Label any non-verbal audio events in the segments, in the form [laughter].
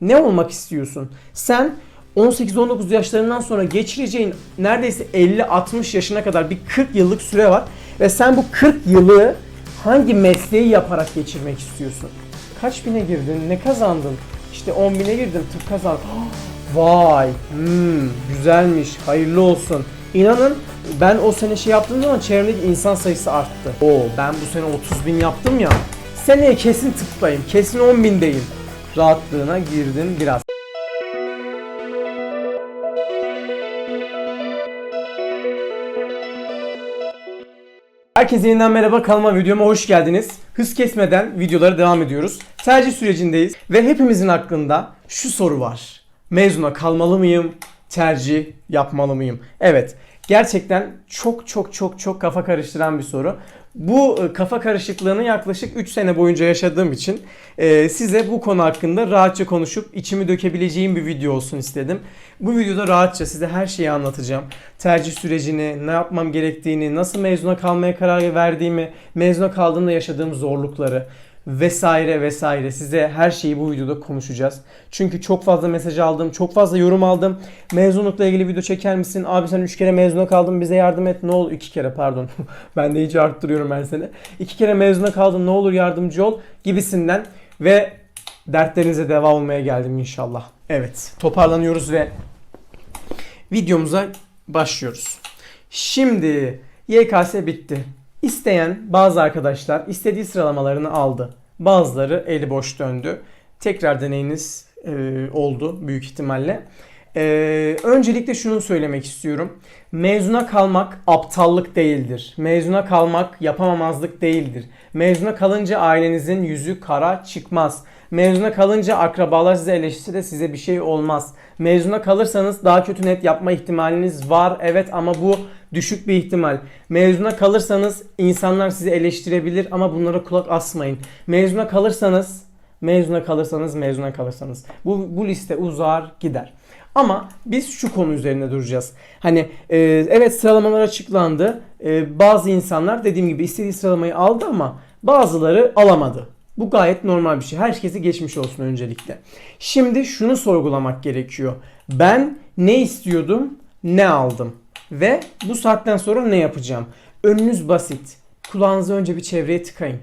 Ne olmak istiyorsun? Sen 18-19 yaşlarından sonra geçireceğin neredeyse 50-60 yaşına kadar bir 40 yıllık süre var. Ve sen bu 40 yılı hangi mesleği yaparak geçirmek istiyorsun? Kaç bine girdin? Ne kazandın? İşte 10 bine girdim tıp kazandım. [gasps] Vay, hmm, güzelmiş, hayırlı olsun. İnanın ben o sene şey yaptığım zaman çevremdeki insan sayısı arttı. Oo ben bu sene 30 bin yaptım ya. Seneye kesin tıptayım, kesin 10 bindeyim. Rahatlığına girdim biraz. Herkese yeniden merhaba kanalıma videoma hoş geldiniz. Hız kesmeden videolara devam ediyoruz. Tercih sürecindeyiz ve hepimizin aklında şu soru var. Mezuna kalmalı mıyım? Tercih yapmalı mıyım? Evet. Gerçekten çok çok çok çok kafa karıştıran bir soru. Bu e, kafa karışıklığını yaklaşık 3 sene boyunca yaşadığım için e, size bu konu hakkında rahatça konuşup içimi dökebileceğim bir video olsun istedim. Bu videoda rahatça size her şeyi anlatacağım. Tercih sürecini, ne yapmam gerektiğini, nasıl mezuna kalmaya karar verdiğimi, mezuna kaldığımda yaşadığım zorlukları vesaire vesaire size her şeyi bu videoda konuşacağız. Çünkü çok fazla mesaj aldım, çok fazla yorum aldım. Mezunlukla ilgili video çeker misin? Abi sen 3 kere mezuna kaldın bize yardım et. Ne olur 2 kere pardon. [laughs] ben de iyice arttırıyorum her sene. 2 kere mezuna kaldın ne olur yardımcı ol gibisinden ve dertlerinize devam olmaya geldim inşallah. Evet toparlanıyoruz ve videomuza başlıyoruz. Şimdi YKS bitti. İsteyen bazı arkadaşlar istediği sıralamalarını aldı. Bazıları eli boş döndü. Tekrar deneyiniz e, oldu büyük ihtimalle. E, öncelikle şunu söylemek istiyorum. Mezuna kalmak aptallık değildir. Mezuna kalmak yapamamazlık değildir. Mezuna kalınca ailenizin yüzü kara çıkmaz. Mezuna kalınca akrabalar size eleştirse de size bir şey olmaz. Mezuna kalırsanız daha kötü net yapma ihtimaliniz var. Evet ama bu düşük bir ihtimal. Mezuna kalırsanız insanlar sizi eleştirebilir ama bunlara kulak asmayın. Mezuna kalırsanız, mezuna kalırsanız, mezuna kalırsanız. Bu, bu liste uzar gider. Ama biz şu konu üzerinde duracağız. Hani e, evet sıralamalar açıklandı. E, bazı insanlar dediğim gibi istediği sıralamayı aldı ama bazıları alamadı. Bu gayet normal bir şey. Herkese geçmiş olsun öncelikle. Şimdi şunu sorgulamak gerekiyor. Ben ne istiyordum, ne aldım ve bu saatten sonra ne yapacağım? Önünüz basit. Kulağınızı önce bir çevreye tıkayın.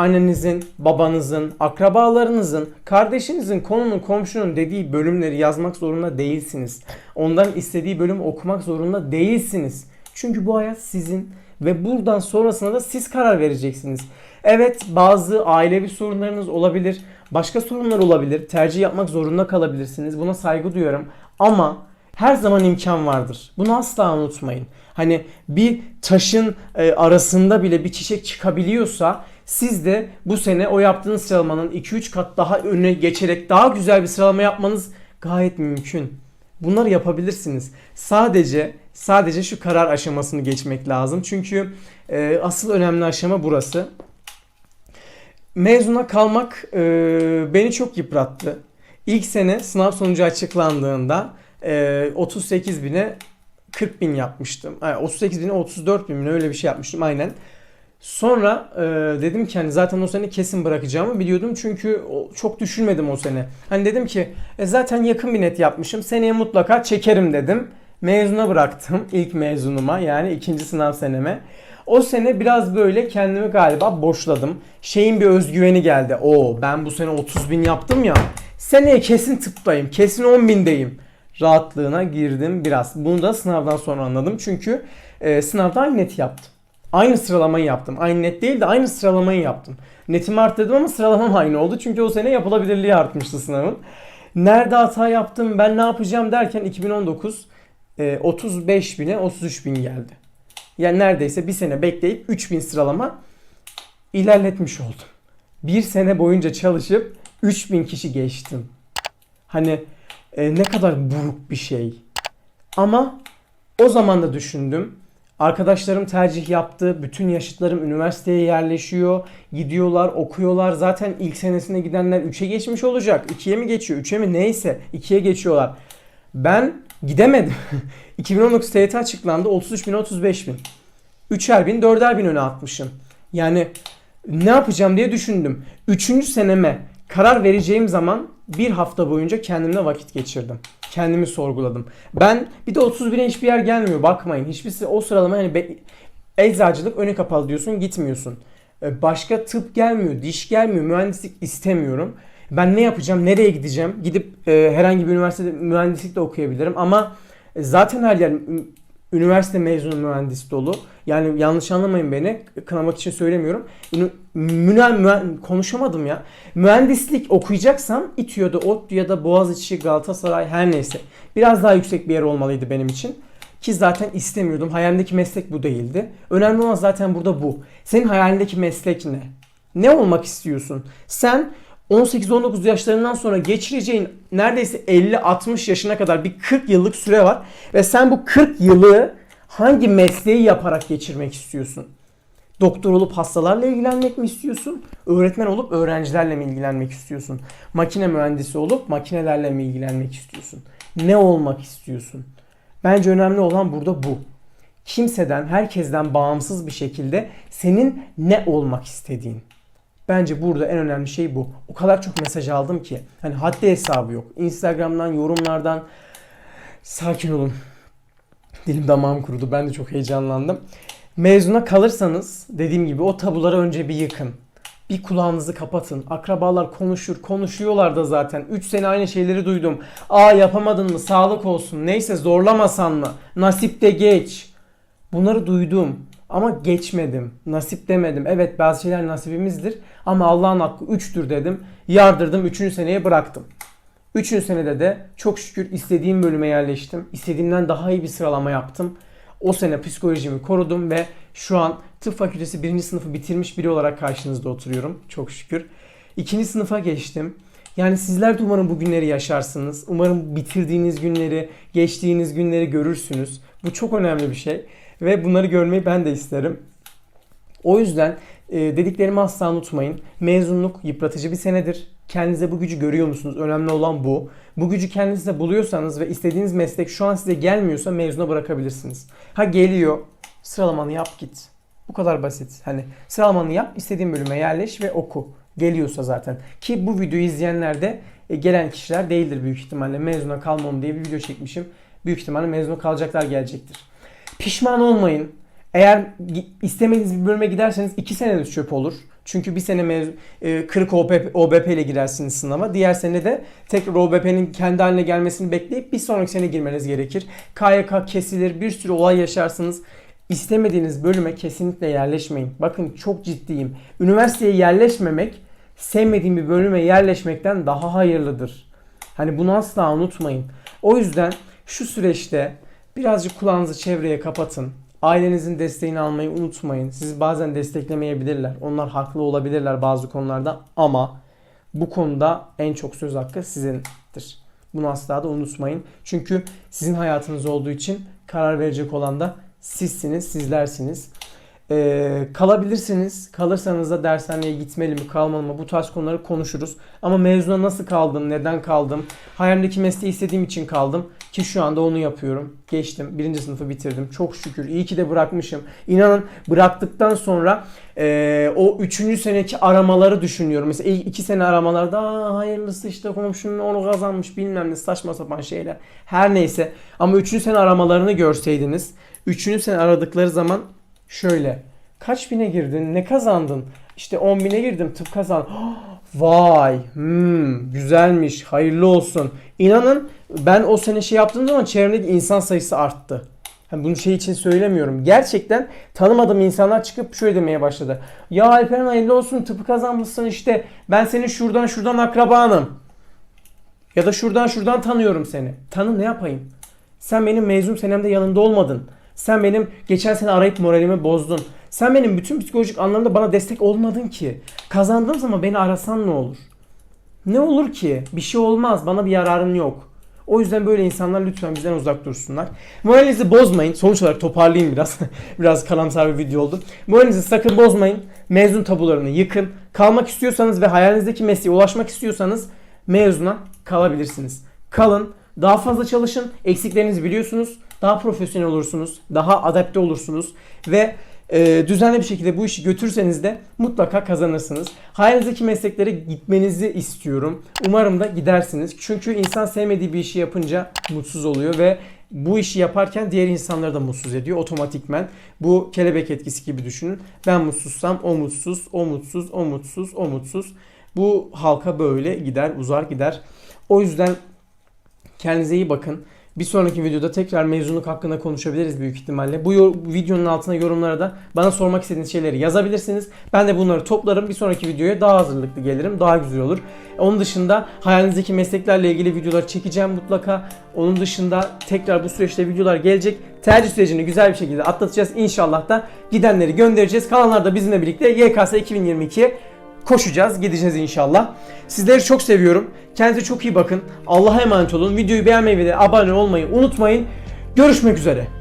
Annenizin, babanızın, akrabalarınızın, kardeşinizin, konunun, komşunun dediği bölümleri yazmak zorunda değilsiniz. Onların istediği bölümü okumak zorunda değilsiniz. Çünkü bu hayat sizin ve buradan sonrasına da siz karar vereceksiniz. Evet bazı ailevi sorunlarınız olabilir. Başka sorunlar olabilir. Tercih yapmak zorunda kalabilirsiniz. Buna saygı duyuyorum. Ama her zaman imkan vardır. Bunu asla unutmayın. Hani bir taşın e, arasında bile bir çiçek çıkabiliyorsa siz de bu sene o yaptığınız sıralamanın 2-3 kat daha öne geçerek daha güzel bir sıralama yapmanız gayet mümkün. Bunları yapabilirsiniz. Sadece sadece şu karar aşamasını geçmek lazım. Çünkü e, asıl önemli aşama burası. Mezuna kalmak e, beni çok yıprattı. İlk sene sınav sonucu açıklandığında e, 38 bine 40 bin yapmıştım. Yani 38 bine 34 bin öyle bir şey yapmıştım aynen. Sonra e, dedim ki hani zaten o sene kesin bırakacağımı biliyordum çünkü çok düşünmedim o sene. Hani dedim ki e, zaten yakın bir net yapmışım seneye mutlaka çekerim dedim. Mezuna bıraktım [laughs] ilk mezunuma yani ikinci sınav seneme. O sene biraz böyle kendimi galiba boşladım. Şeyin bir özgüveni geldi. Oo ben bu sene 30 bin yaptım ya. Seneye kesin tıptayım. Kesin 10 bindeyim. Rahatlığına girdim biraz. Bunu da sınavdan sonra anladım. Çünkü e, sınavda aynı net yaptım. Aynı sıralamayı yaptım. Aynı net değil de aynı sıralamayı yaptım. Netimi arttırdım ama sıralamam aynı oldu. Çünkü o sene yapılabilirliği artmıştı sınavın. Nerede hata yaptım, ben ne yapacağım derken 2019 e, 35 bine 33 bin geldi. Yani neredeyse bir sene bekleyip 3000 sıralama ilerletmiş oldum. Bir sene boyunca çalışıp 3000 kişi geçtim. Hani e, ne kadar buruk bir şey. Ama o zaman da düşündüm. Arkadaşlarım tercih yaptı. Bütün yaşıtlarım üniversiteye yerleşiyor. Gidiyorlar, okuyorlar. Zaten ilk senesine gidenler 3'e geçmiş olacak. 2'ye mi geçiyor? 3'e mi? Neyse. 2'ye geçiyorlar. Ben gidemedim. [laughs] 2019 TYT açıklandı. 33 bin 35 bin. 3'er bin 4'er bin öne atmışım. Yani ne yapacağım diye düşündüm. Üçüncü seneme karar vereceğim zaman bir hafta boyunca kendimle vakit geçirdim. Kendimi sorguladım. Ben bir de 31'e hiçbir yer gelmiyor bakmayın. Hiçbirisi o sıralama hani be- eczacılık önü kapalı diyorsun gitmiyorsun. Ee, Başka tıp gelmiyor, diş gelmiyor, mühendislik istemiyorum. Ben ne yapacağım, nereye gideceğim? Gidip e, herhangi bir üniversitede mühendislik de okuyabilirim ama e, zaten her yer üniversite mezunu mühendis dolu. Yani yanlış anlamayın beni, kınamak için söylemiyorum. Ünü- müne- mühen- konuşamadım ya. Mühendislik okuyacaksam İTÜ'de, ODTÜ ya da Boğaziçi, Galatasaray her neyse. Biraz daha yüksek bir yer olmalıydı benim için. Ki zaten istemiyordum. Hayalimdeki meslek bu değildi. Önemli olan zaten burada bu. Senin hayalindeki meslek ne? Ne olmak istiyorsun? Sen 18-19 yaşlarından sonra geçireceğin neredeyse 50-60 yaşına kadar bir 40 yıllık süre var. Ve sen bu 40 yılı hangi mesleği yaparak geçirmek istiyorsun? Doktor olup hastalarla ilgilenmek mi istiyorsun? Öğretmen olup öğrencilerle mi ilgilenmek istiyorsun? Makine mühendisi olup makinelerle mi ilgilenmek istiyorsun? Ne olmak istiyorsun? Bence önemli olan burada bu. Kimseden, herkesten bağımsız bir şekilde senin ne olmak istediğin. Bence burada en önemli şey bu. O kadar çok mesaj aldım ki. Hani haddi hesabı yok. Instagram'dan, yorumlardan sakin olun. Dilim damağım kurudu. Ben de çok heyecanlandım. Mezuna kalırsanız dediğim gibi o tabuları önce bir yıkın. Bir kulağınızı kapatın. Akrabalar konuşur, konuşuyorlar da zaten. 3 sene aynı şeyleri duydum. Aa yapamadın mı? Sağlık olsun. Neyse zorlamasan mı? Nasip de geç. Bunları duydum ama geçmedim. Nasip demedim. Evet bazı şeyler nasibimizdir ama Allah'ın hakkı 3'tür dedim. Yardırdım 3. seneye bıraktım. 3. senede de çok şükür istediğim bölüme yerleştim. İstediğimden daha iyi bir sıralama yaptım. O sene psikolojimi korudum ve şu an tıp fakültesi 1. sınıfı bitirmiş biri olarak karşınızda oturuyorum. Çok şükür. 2. sınıfa geçtim. Yani sizler de umarım bu günleri yaşarsınız. Umarım bitirdiğiniz günleri, geçtiğiniz günleri görürsünüz. Bu çok önemli bir şey. Ve bunları görmeyi ben de isterim. O yüzden e, dediklerimi asla unutmayın. Mezunluk yıpratıcı bir senedir. Kendinize bu gücü görüyor musunuz? Önemli olan bu. Bu gücü kendinizde buluyorsanız ve istediğiniz meslek şu an size gelmiyorsa mezuna bırakabilirsiniz. Ha geliyor, sıralamanı yap git. Bu kadar basit. Hani sıralamanı yap, istediğin bölüme yerleş ve oku. Geliyorsa zaten. Ki bu videoyu izleyenler de e, gelen kişiler değildir büyük ihtimalle. Mezuna kalmam diye bir video çekmişim. Büyük ihtimalle mezuna kalacaklar gelecektir. Pişman olmayın. Eğer istemediğiniz bir bölüme giderseniz 2 seneniz çöp olur. Çünkü bir sene mez- e, 40 OBP, OBP ile girersiniz sınava. Diğer sene de tekrar OBP'nin kendi haline gelmesini bekleyip bir sonraki sene girmeniz gerekir. KYK kesilir, bir sürü olay yaşarsınız. İstemediğiniz bölüme kesinlikle yerleşmeyin. Bakın çok ciddiyim. Üniversiteye yerleşmemek sevmediğim bir bölüme yerleşmekten daha hayırlıdır. Hani bunu asla unutmayın. O yüzden şu süreçte birazcık kulağınızı çevreye kapatın. Ailenizin desteğini almayı unutmayın. Sizi bazen desteklemeyebilirler. Onlar haklı olabilirler bazı konularda ama bu konuda en çok söz hakkı sizindir. Bunu asla da unutmayın. Çünkü sizin hayatınız olduğu için karar verecek olan da sizsiniz, sizlersiniz. Ee, kalabilirsiniz. Kalırsanız da dershaneye gitmeli mi, kalmalı mı? Bu tarz konuları konuşuruz. Ama mezuna nasıl kaldım, neden kaldım? Hayalimdeki mesleği istediğim için kaldım. Ki şu anda onu yapıyorum. Geçtim. Birinci sınıfı bitirdim. Çok şükür. İyi ki de bırakmışım. İnanın bıraktıktan sonra ee, o üçüncü seneki aramaları düşünüyorum. Mesela iki sene aramalarda Aa, hayırlısı işte komşunun onu kazanmış bilmem ne saçma sapan şeyler. Her neyse. Ama üçüncü sene aramalarını görseydiniz. Üçüncü sene aradıkları zaman şöyle. Kaç bine girdin? Ne kazandın? İşte 10 bine girdim tıp kazan. [gasps] Vay, hmm, güzelmiş, hayırlı olsun. İnanın ben o sene şey yaptığım zaman çevremdeki insan sayısı arttı. Hani bunu şey için söylemiyorum. Gerçekten tanımadığım insanlar çıkıp şöyle demeye başladı. Ya Alperen hayırlı olsun tıpı kazanmışsın işte. Ben senin şuradan şuradan akrabanım. Ya da şuradan şuradan tanıyorum seni. Tanı ne yapayım? Sen benim mezun senemde yanında olmadın. Sen benim geçen sene arayıp moralimi bozdun. Sen benim bütün psikolojik anlamda bana destek olmadın ki. Kazandığım zaman beni arasan ne olur? Ne olur ki? Bir şey olmaz. Bana bir yararın yok. O yüzden böyle insanlar lütfen bizden uzak dursunlar. Moralinizi bozmayın. Sonuç olarak toparlayayım biraz. [laughs] biraz kalamsar bir video oldu. Moralinizi sakın bozmayın. Mezun tabularını yıkın. Kalmak istiyorsanız ve hayalinizdeki mesleğe ulaşmak istiyorsanız mezuna kalabilirsiniz. Kalın. Daha fazla çalışın. Eksiklerinizi biliyorsunuz. Daha profesyonel olursunuz. Daha adapte olursunuz. Ve e, düzenli bir şekilde bu işi götürseniz de mutlaka kazanırsınız. Hayalinizdeki mesleklere gitmenizi istiyorum. Umarım da gidersiniz. Çünkü insan sevmediği bir işi yapınca mutsuz oluyor ve bu işi yaparken diğer insanları da mutsuz ediyor otomatikmen. Bu kelebek etkisi gibi düşünün. Ben mutsuzsam o mutsuz, o mutsuz, o mutsuz, o mutsuz. Bu halka böyle gider, uzar gider. O yüzden kendinize iyi bakın. Bir sonraki videoda tekrar mezunluk hakkında konuşabiliriz büyük ihtimalle. Bu videonun altına yorumlara da bana sormak istediğiniz şeyleri yazabilirsiniz. Ben de bunları toplarım. Bir sonraki videoya daha hazırlıklı gelirim. Daha güzel olur. Onun dışında hayalinizdeki mesleklerle ilgili videolar çekeceğim mutlaka. Onun dışında tekrar bu süreçte videolar gelecek. Tercih sürecini güzel bir şekilde atlatacağız. İnşallah da gidenleri göndereceğiz. Kalanlar da bizimle birlikte YKS 2022'ye koşacağız, gideceğiz inşallah. Sizleri çok seviyorum. Kendinize çok iyi bakın. Allah'a emanet olun. Videoyu beğenmeyi ve de abone olmayı unutmayın. Görüşmek üzere.